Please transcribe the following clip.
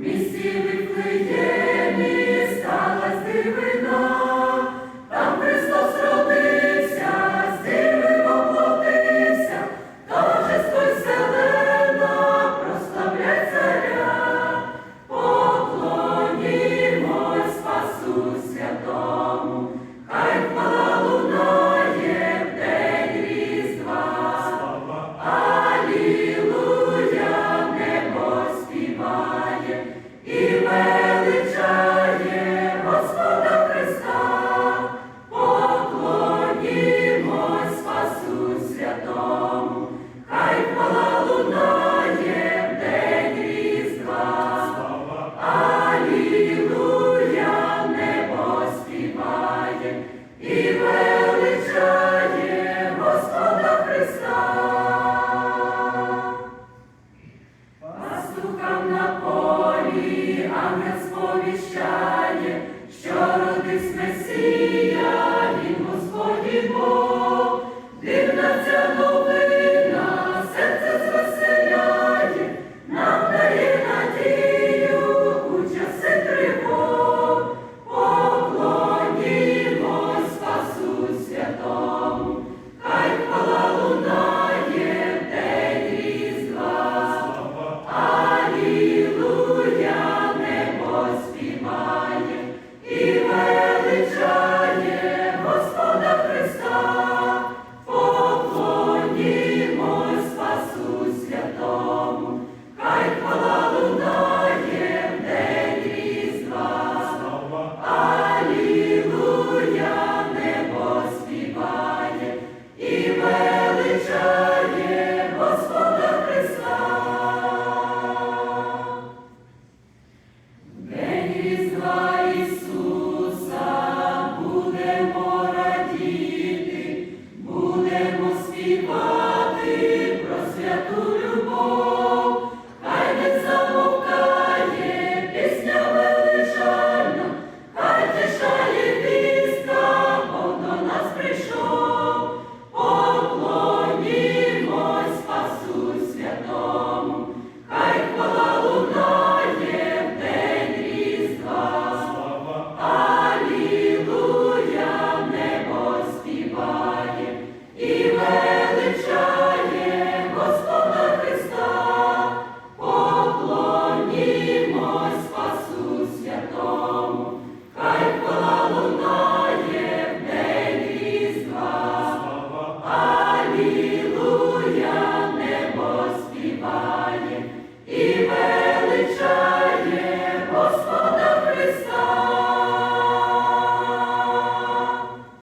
місці Вифлеєм, і величає Господа Христа, пастухам на полі, ангел сповіщає, що родись Месія.